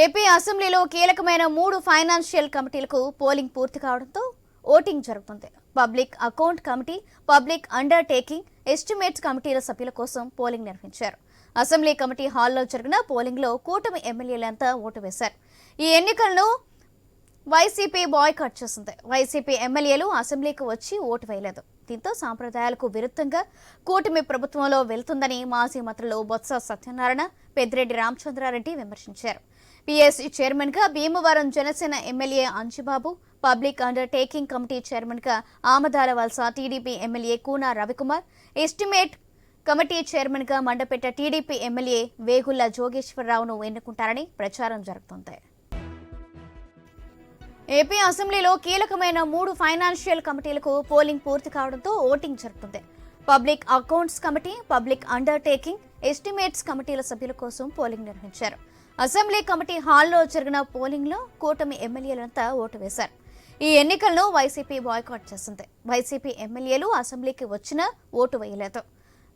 AP అసెంబ్లీలో కీలకమైన మూడు ఫైనాన్షియల్ కమిటీలకు పోలింగ్ పూర్తి కావడంతో ఓటింగ్ జరుగుతుంది. Public account committee public undertaking estimates కమిటీల సభ్యుల కోసం పోలింగ్ నిర్వహించారు. అసెంబ్లీ కమిటీ హాల్లో జరిగిన పోలింగ్లో కూటమి ఎమ్మెల్యేలంతా ఓటు వేశారు. ఈ ఎన్నికలను వైసీపీ బాయ్కాట్ చేసింది. వైసీపీ ఎమ్మెల్యేలు అసెంబ్లీకి వచ్చి ఓటు వేయలేదు. దీంతో సాంప్రదాయాలకు విరుద్ధంగా కూటమి ప్రభుత్వంలో వెళ్తుందని మాజీ మంత్రులు బొత్స సత్యనారాయణ పెద్దిరెడ్డి రామచంద్రారెడ్డి విమర్శించారు. పీఎస్సీ చైర్మన్గా Bhimavaram Janasena MLA Anchubabu public undertaking committee చైర్మన్గా Amadalavalasa TDP MLA Koona Ravikumar estimate committee చైర్మన్గా మండపేట టీడీపీ ఎమ్మెల్యే వేగుళ్ళ జోగేశ్వరరావును ఎన్నుకుంటారని ప్రచారం జరుగుతోంది. ఏపీ అసెంబ్లీలో కీలకమైన మూడు ఫైనాన్షియల్ కమిటీలకు పోలింగ్ పూర్తి కావడంతో ఓటింగ్ జరుగుతుంది. Public accounts committee public undertaking estimates కమిటీల సభ్యుల కోసం పోలింగ్ నిర్వహించారు. అసెంబ్లీ కమిటీ హాల్లో జరిగిన పోలింగ్లో కూటమి ఎమ్మెల్యేలంతా ఓటు వేశారు. ఈ ఎన్నికలను వైసీపీ బాయ్కాట్ చేసింది. వైసీపీ ఎమ్మెల్యేలు అసెంబ్లీకి వచ్చినా ఓటు వేయలేదు.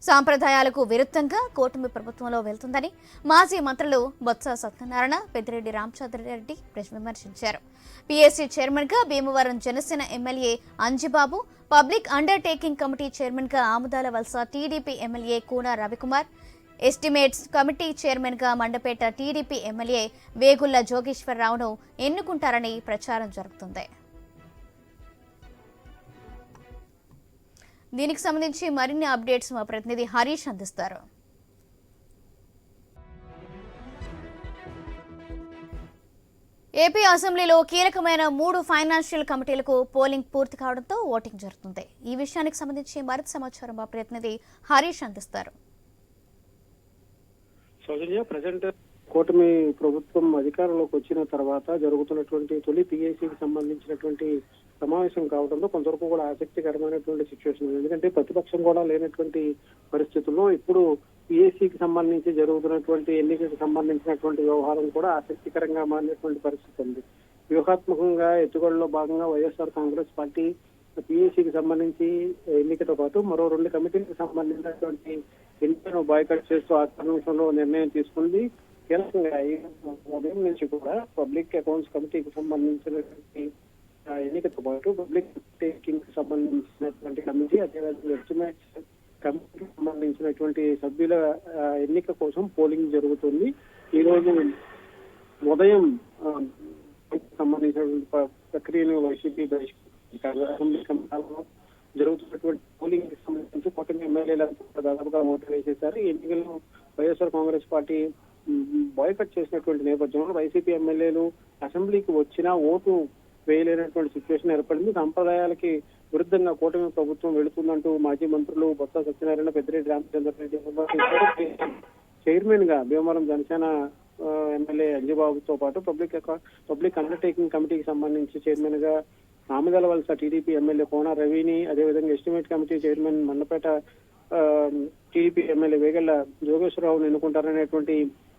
సాంప్రదాయాలకు విరుద్ధంగా కూటమి ప్రభుత్వంలో వెళ్తుందని మాజీ మంత్రులు బొత్స సత్యనారాయణ పెద్దిరెడ్డి రామచంద్రారెడ్డి విమర్శించారు. పీఎస్సీ చైర్మన్గా Bhimavaram Janasena MLA Anjibabu public undertaking committee చైర్మన్గా Amudalavalasa TDP MLA Koona Ravikumar estimates committee చైర్మన్గా మండపేట టీడీపీ ఎమ్మెల్యే వేగుళ్ళ జోగేశ్వరరావును ఎన్నుకుంటారని ప్రచారం జరుగుతుంది. దీనికి సంబంధించి మరిన్ని అప్డేట్స్ మా ప్రతినిధి హరీష్ అందిస్తారు. ఏపీ అసెంబ్లీలో కీలకమైన మూడు ఫైనాన్షియల్ కమిటీలకు పోలింగ్ పూర్తి కావడంతో ఓటింగ్ జరుగుతుంది. ఈ విషయానికి సంబంధించి మరింత సమాచారం మా ప్రతినిధి హరీష్ అందిస్తారు. సౌజన్య ప్రజెంట్ కూటమి ప్రభుత్వం అధికారంలోకి వచ్చిన తర్వాత జరుగుతున్నటువంటి తొలి పిఏసీకి సంబంధించినటువంటి సమావేశం కావడంతో కొంతవరకు కూడా ఆసక్తికరమైనటువంటి సిచ్యువేషన్ ఎందుకంటే ప్రతిపక్షం కూడా లేనటువంటి పరిస్థితుల్లో ఇప్పుడు పిఏసీకి సంబంధించి జరుగుతున్నటువంటి ఎన్నికలకు సంబంధించినటువంటి వ్యవహారం కూడా ఆసక్తికరంగా మారినటువంటి పరిస్థితి ఉంది. వ్యూహాత్మకంగా ఎత్తుగడలో భాగంగా వైఎస్ఆర్ కాంగ్రెస్ పార్టీ పిఎస్సికి సంబంధించి ఎన్నికతో పాటు మరో రెండు కమిటీలకు సంబంధించినటువంటి ఎన్నికను బాయ్కట్ చేస్తూ ఆ నిమిషంలో నిర్ణయం తీసుకుంది. కీలకంగా ఈ ఉదయం నుంచి కూడా పబ్లిక్ అకౌంట్స్ కమిటీకి సంబంధించినటువంటి ఎన్నికతో పాటు పబ్లిక్ టేకింగ్కి సంబంధించినటువంటి కమిటీ అదేవిధంగా ఎస్టిమేట్స్ కమిటీకి సంబంధించినటువంటి సభ్యుల ఎన్నిక కోసం పోలింగ్ జరుగుతుంది. ఈ రోజు ఉదయం సంబంధించిన సంబంధించినటువంటి ప్రక్రియను వైసీపీ బహిష్కరించారు అసెంబ్లీ జరుగుతున్నటువంటి పోలింగ్ సంబంధించి కూటమి ఎమ్మెల్యేలంతా దాదాపుగా ఓటు వేసేశారు. ఈ ఎన్నికలను వైఎస్ఆర్ కాంగ్రెస్ పార్టీ బాయ్కట్ చేసినటువంటి నేపథ్యంలో వైసీపీ ఎమ్మెల్యేలు అసెంబ్లీకి వచ్చినా ఓటు వేయలేనటువంటి సిచ్యువేషన్ ఏర్పడింది. సంప్రదాయాలకి విరుద్ధంగా కూటమి ప్రభుత్వం వెళుతుందంటూ మాజీ మంత్రులు బొత్స సత్యనారాయణ పెద్దిరెడ్డి రామచంద్ర రెడ్డి చైర్మన్గా భీమవరం జనసేన ఎమ్మెల్యే అంజబాబుతో పాటు పబ్లిక్ పబ్లిక్ అండర్టేకింగ్ కమిటీకి సంబంధించి చైర్మన్గా ఆమదల వలస టీడీపీ ఎమ్మెల్యే కోన రవిని అదేవిధంగా ఎస్టిమేట్ కమిటీ చైర్మన్ మండపేట ఆ, టీడీపీ ఎమ్మెల్యే వేగళ్ళ జోగేశ్వరరావును ఎన్నుకుంటారనేటువంటి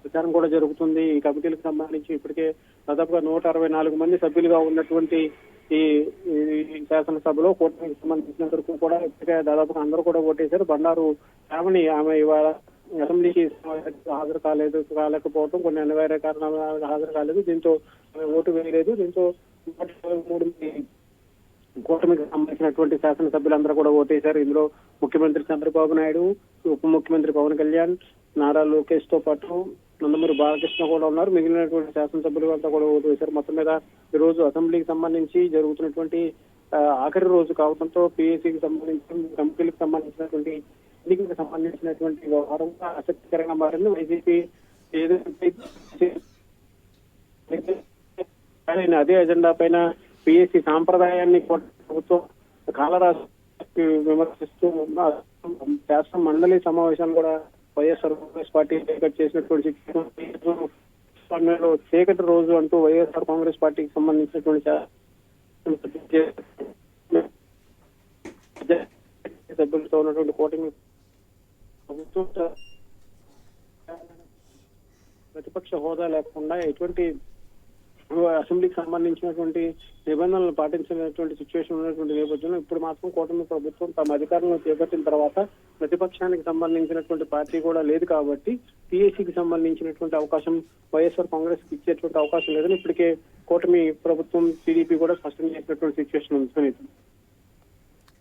ప్రచారం కూడా జరుగుతుంది. ఈ కమిటీలకు సంబంధించి ఇప్పటికే దాదాపుగా నూట అరవై నాలుగు మంది సభ్యులుగా ఉన్నటువంటి ఈ శాసనసభలో కూటమికి సంబంధించిన వరకు కూడా ఇప్పటికే దాదాపుగా అందరూ కూడా ఓటేశారు. బండారు రామణి ఆమె ఇవాళ అసెంబ్లీకి హాజరు కాలేదు కాలేకపోవడం కొన్ని అనివార్య కారణాల హాజరు కాలేదు. దీంతో ఓటు వేయలేదు. దీంతో ఇరవై మూడు మంది కూటమికి సంబంధించినటువంటి శాసనసభ్యులందరూ కూడా ఓటేశారు. ఇందులో ముఖ్యమంత్రి చంద్రబాబు నాయుడు ఉప ముఖ్యమంత్రి పవన్ కళ్యాణ్ నారా లోకేష్తో పాటు నందమూరి బాలకృష్ణ కూడా ఉన్నారు. మిగిలినటువంటి శాసనసభ్యులు అంతా కూడా ఓటు వేశారు. మొత్తం మీద ఈ రోజు అసెంబ్లీకి సంబంధించి జరుగుతున్నటువంటి ఆఖరి రోజు కావడంతో పిఎస్సికి సంబంధించి కమిటీలకు సంబంధించినటువంటి ఎన్నికలకు సంబంధించినటువంటి వ్యవహారం ఆసక్తికరంగా మారింది. వైసీపీ ఏదైతే అదే ఎజెండా పైన పిఎస్సి సాంప్రదాయాన్ని ప్రభుత్వం కాలరాశి విమర్శిస్తూ ఉన్న శాసన మండలి సమావేశాన్ని కూడా వైఎస్ఆర్ కాంగ్రెస్ పార్టీ ఏర్పాటు చేసినటువంటి చీకటి రోజు అంటూ వైఎస్ఆర్ కాంగ్రెస్ పార్టీకి సంబంధించినటువంటి సభ్యులతో ఉన్నటువంటి కూటమి ప్రభుత్వం ప్రతిపక్ష హోదా లేకుండా ఎటువంటి అసెంబ్లీకి సంబంధించినటువంటి నిబంధనలు పాటించినటువంటి సిచ్యువేషన్ ఉన్నటువంటి నేపథ్యంలో ఇప్పుడు మాత్రం కూటమి ప్రభుత్వం తమ అధికారంలో చేపట్టిన తర్వాత ప్రతిపక్షానికి సంబంధించినటువంటి పార్టీ కూడా లేదు కాబట్టి పిఎస్సికి సంబంధించినటువంటి అవకాశం వైఎస్ఆర్ కాంగ్రెస్కి ఇచ్చేటువంటి అవకాశం లేదని ఇప్పటికే కూటమి ప్రభుత్వం టీడీపీ కూడా స్పష్టం చేసినటువంటి సిచ్యువేషన్ ఉంది